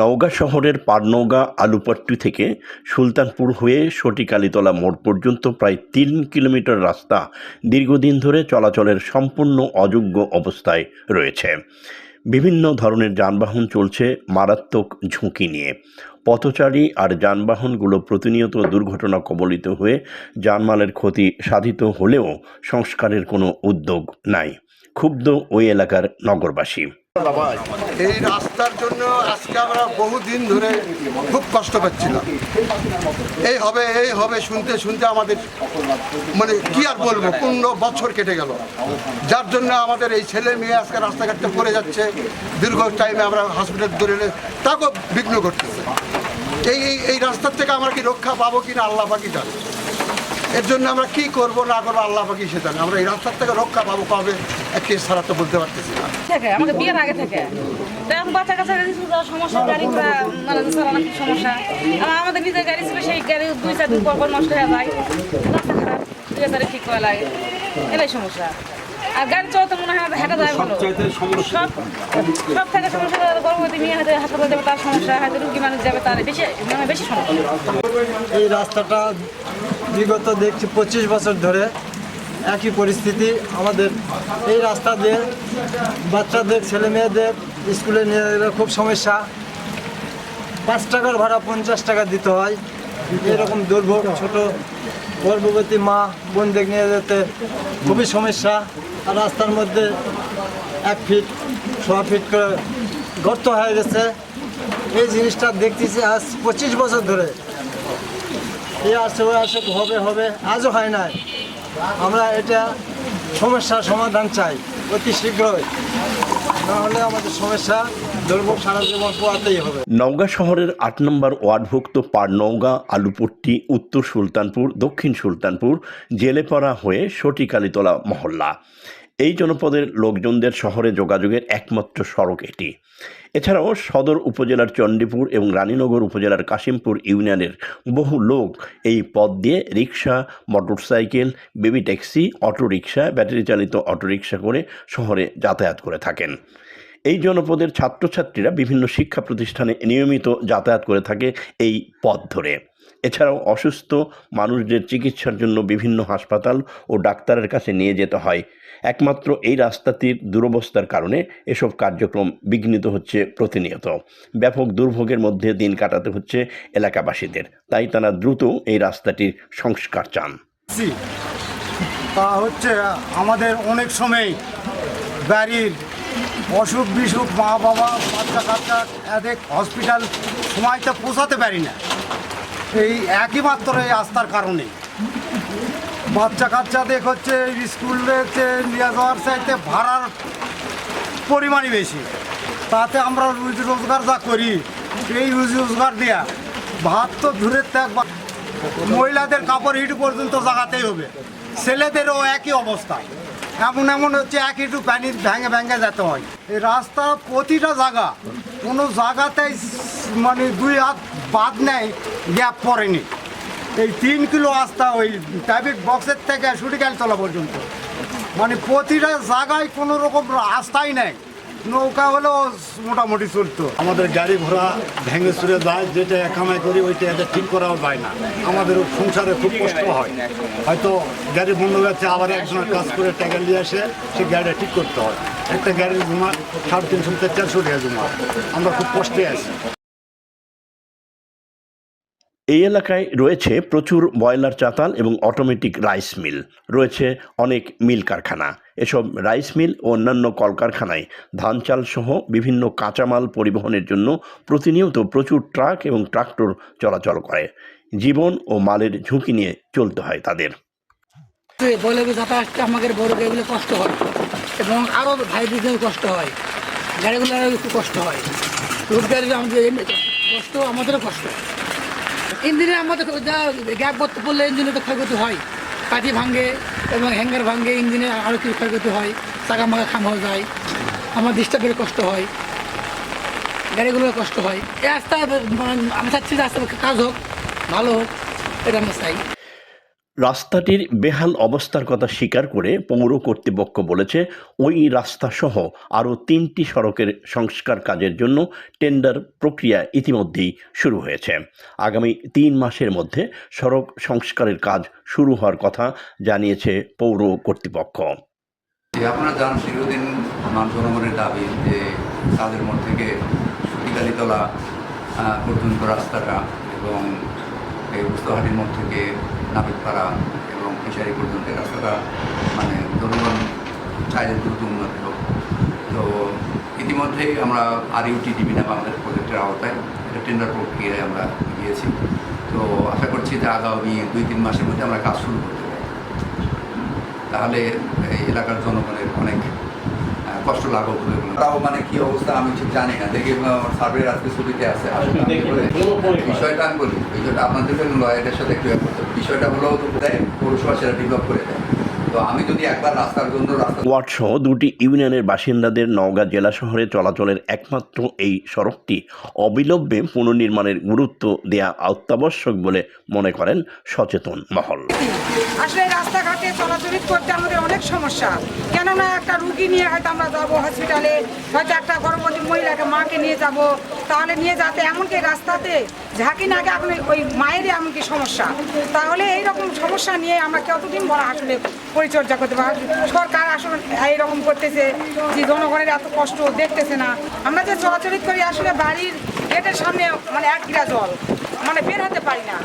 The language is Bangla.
নওগাঁ শহরের পারনৌগা আলুপট্টি থেকে সুলতানপুর হয়ে সটিকালীতলা মোড় পর্যন্ত প্রায় তিন কিলোমিটার রাস্তা দীর্ঘদিন ধরে চলাচলের সম্পূর্ণ অযোগ্য অবস্থায় রয়েছে। বিভিন্ন ধরনের যানবাহন চলছে মারাত্মক ঝুঁকি নিয়ে। পথচারী আর যানবাহনগুলো প্রতিনিয়ত দুর্ঘটনা কবলিত হয়ে জানমালের ক্ষতি সাধিত হলেও সংস্কারের কোনো উদ্যোগ নাই। ক্ষুব্ধ ওই এলাকার নগরবাসী। এই রাস্তার জন্য আজকে আমরা বহুদিন ধরে খুব কষ্ট পাচ্ছিলাম। এই হবে এই হবে, শুনতে শুনতে আমাদের মানে কি আর বলব, পনেরো বছর কেটে গেল। যার জন্য আমাদের এই ছেলে মেয়ে আজকে রাস্তাঘাটে পড়ে যাচ্ছে। দীর্ঘ টাইমে আমরা হসপিটাল ধরে তাকেও বিঘ্ন করতেছে। এই, এই- এই রাস্তার থেকে আমরা কি রক্ষা পাবো কিনা আল্লাহ পাকি জানে। এর জন্য আমরা কি করব না করব আল্লাহ পাকি সে জানে। আমরা এই রাস্তার থেকে রক্ষা পাবো কবে? একটি ছাড়া তো বলতে পারতেছি না। থেকে আমাদের বিয়ের আগে থেকে। এখন বাচ্চা যাওয়ার সমস্যা গাড়ি ঘোড়া মানে চালানো খুব সমস্যা। আমাদের নিজের গাড়ি ছিল সেই গাড়ি দুই চার দিন পর পর নষ্ট হয়ে যায়। রাস্তা খারাপ দুই চারে ঠিক করা লাগে। এটাই সমস্যা। আর গাড়ি চলতে মনে হয় হেঁটে যায় ভালো। সব সব থেকে সমস্যা গর্ভবতী মেয়ে হয়তো হাসপাতাল যাবে তার সমস্যা হয়তো রুগী মানুষ যাবে তার বেশি মানে বেশি সমস্যা। এই রাস্তাটা বিগত দেখছি পঁচিশ বছর ধরে একই পরিস্থিতি। আমাদের এই রাস্তা দিয়ে বাচ্চাদের ছেলে মেয়েদের স্কুলে নিয়ে খুব সমস্যা। পাঁচ টাকার ভাড়া পঞ্চাশ টাকা দিতে হয়। এরকম দুর্ভোগ, ছোট গর্ভবতী মা, বোনদের নিয়ে যেতে খুবই সমস্যা। আর রাস্তার মধ্যে এক ফিট, ছ ফিট করে গর্ত হয়ে গেছে। এই জিনিসটা দেখতেছি আজ পঁচিশ বছর ধরে। এ আসে ও আসে হবে হবে, আজও হয় নাই। আমরা এটা সমস্যার সমাধান চাই, অতি শীঘ্রই। আমাদের সমস্যা নওগাঁ শহরের আট নম্বর ওয়ার্ডভুক্ত পাড়নৌগা আলুপট্টি, উত্তর সুলতানপুর, দক্ষিণ সুলতানপুর জেলে জেলেপাড়া হয়ে সটিকালীতলা মহল্লা। এই জনপদের লোকজনদের শহরে যোগাযোগের একমাত্র সড়ক এটি। এছাড়াও সদর উপজেলার চণ্ডীপুর এবং রানীনগর উপজেলার কাশিমপুর ইউনিয়নের বহু লোক এই পথ দিয়ে রিক্সা motorcycle, baby taxi, auto rickshaw battery চালিত অটোরিকশা করে শহরে যাতায়াত করে থাকেন। এই জনপদের ছাত্রছাত্রীরা বিভিন্ন শিক্ষা প্রতিষ্ঠানে নিয়মিত যাতায়াত করে থাকে এই পথ ধরে। এছাড়াও অসুস্থ মানুষদের চিকিৎসার জন্য বিভিন্ন হাসপাতাল ও ডাক্তারের কাছে নিয়ে যেতে হয়। একমাত্র এই রাস্তাটির দুরবস্থার কারণে এসব কার্যক্রম বিঘ্নিত হচ্ছে প্রতিনিয়ত। ব্যাপক দুর্ভোগের মধ্যে দিন কাটাতে হচ্ছে এলাকাবাসীদের। তাই তারা দ্রুত এই রাস্তাটির সংস্কার চান। তা হচ্ছে, আমাদের অনেক সময় বাড়ির অসুখ বিসুখ মা বাবা বাচ্চা কাচ্চা এদের হসপিটাল সময়টা পৌঁছাতে পারি না। এই একই মাত্র এই আস্থার কারণে। বাচ্চা কাচ্চাদের হচ্ছে, স্কুলে হচ্ছে নিয়ে যাওয়ার চাইতে ভাড়ার পরিমাণই বেশি। তাতে আমরা রুজি রোজগার যা করি এই রুজি রোজগার দেয়া ভাত তো দূরের থাক মহিলাদের কাপড় হিট পর্যন্ত জাগাতেই হবে। ছেলেদেরও একই অবস্থা। এমন এমন হচ্ছে এক ইটু প্যানি ভেঙে ভেঙে যেতে হয়। এই রাস্তা প্রতিটা জায়গা কোনো জায়গাতেই মানে দুই হাত বাদ নেই, গ্যাপ পড়েনি। এই তিন কিলো রাস্তা ওই ট্রাফিক বক্সের থেকে সুটিকাল তলা পর্যন্ত। মানে প্রতিটা জায়গায় কোনো রকম রাস্তাই নেই। নৌকা হলেও মোটামুটি চলতো। আমাদের গাড়ি ঘোড়া ভেঙে চুরে যায়, যেটা কামাই করি ওইটা এদের ঠিক করাও যায় না। আমাদের সংসারে খুব কষ্ট হয়। হয়তো গাড়ি বন্ধ যাচ্ছে আবার একজনের কাজ করে টাকা নিয়ে আসে, সে গাড়িটা ঠিক করতে হয়। একটা গাড়ির জমা সাড়ে তিনশো থেকে চারশো টাকা জমা। আমরা খুব কষ্টে আছি। এই এলাকায় রয়েছে প্রচুর বয়লার চাতাল এবং অটোমেটিক রাইস মিল রয়েছে অনেক মিল কারখানা। এসব রাইস মিল ও অন্যান্য কলকারখানায় ধান চাল সহ বিভিন্ন কাঁচামাল পরিবহনের জন্য প্রতিনিয়ত প্রচুর ট্রাক এবং ট্রাক্টর চলাচল করে। জীবন ও মালের ঝুঁকি নিয়ে চলতে হয় তাদের। আমাদের বড় কষ্ট হয়। এবং আরও ভাই দিকেও কষ্ট হয়। গাড়িগুলো একটু কষ্ট হয়। রোড গাড়ির আমাদের কষ্ট আমাদেরও কষ্ট। ইঞ্জিনে আমাদের যা গ্যাপ করতে পড়লে ইঞ্জিনে তো ক্ষয়ক্ষতি হয়। কাঠি ভাঙে এবং হ্যাঙ্গার ভাঙে ইঞ্জিনে আরও কিছু ক্ষয়ক্ষতি হয়, চাকা মাকা খাম হয়ে যায়। আমার ডিস্টার্বের কষ্ট হয়। গাড়িগুলোর কষ্ট হয়। এই রাস্তা মানে আমি চাচ্ছি রাস্তা কাজ হোক, ভালো হোক, এটা আমরা চাই। রাস্তাটির বেহাল অবস্থার কথা স্বীকার করে পৌর কর্তৃপক্ষ বলেছে, ওই রাস্তাসহ আরও তিনটি সড়কের সংস্কার কাজের জন্য টেন্ডার প্রক্রিয়া ইতিমধ্যেই শুরু হয়েছে। আগামী তিন মাসের মধ্যে সড়ক সংস্কারের কাজ শুরু হওয়ার কথা জানিয়েছে পৌর কর্তৃপক্ষ। আপনারা জান জনগণের দাবি যে তাদের মোড় থেকে পর্যন্ত রাস্তাটা এবং এই উস্তহাটির মোড় থেকে নাবিকপাড়া এবং ফিশারি পর্যন্ত রাস্তাটা মানে জনগণ চাইলে দ্রুত উন্নতি হোক। তো ইতিমধ্যেই আমরা আর ইউটি ডিবিনা বাংলাদেশ প্রজেক্টের আওতায়, এটা টেন্ডার প্রক্রিয়ায় আমরা গিয়েছি। তো আশা করছি যে আগামী দুই, তিন মাসের মধ্যে আমরা কাজ শুরু করতে পারি। তাহলে এই এলাকার জনগণের অনেক কষ্ট লাঘব বলে তাও মানে কি অবস্থা আমি ঠিক জানি না। দেখি সার্ভে আজকে ছুটিতে আছে। বিষয়টা আমি বলি বিষয়টা আপনাদের লয়ারের সাথে ক্লিয়ার করতে বিষয়টা হলো তো দেয় পৌরসভা সেটা ডেভেলপ করে দেয়। তো আমি যদি একবার রাস্তার জন্য রাস্তা ওয়ার্ডসহ দুটি ইউনিয়নের বাসিন্দাদের নওগাঁ জেলা শহরে চলাচলের একমাত্র এই সড়কটি অবিলম্বে পুনর্নির্মাণের গুরুত্ব দেয়া অত্যাবশ্যক বলে মনে করেন সচেতন মহল। আসলে রাস্তাঘাটে চলাচল করতে আমাদের অনেক সমস্যা। কেননা একটা রুগী নিয়ে হয়তো আমরা যাব হসপিটালে হয়তো একটা গর্ভবতী মহিলাকে মাকে নিয়ে যাব। তাহলে নিয়ে যাতে এমনকি রাস্তাতে ঝাঁকি না আপনি ওই মায়েরই এমনকি সমস্যা। তাহলে এইরকম সমস্যা নিয়ে আমরা কতদিন বড় আসলে পরিচর্যা করতে পারি সরকার আসলে এইরকম করতেছে যে জনগণের এত কষ্ট দেখতেছে না। আমরা যে চলাচলিত করি, আসলে বাড়ির গেটের সামনে মানে এক গিরা জল মানে বের হতে পারি না।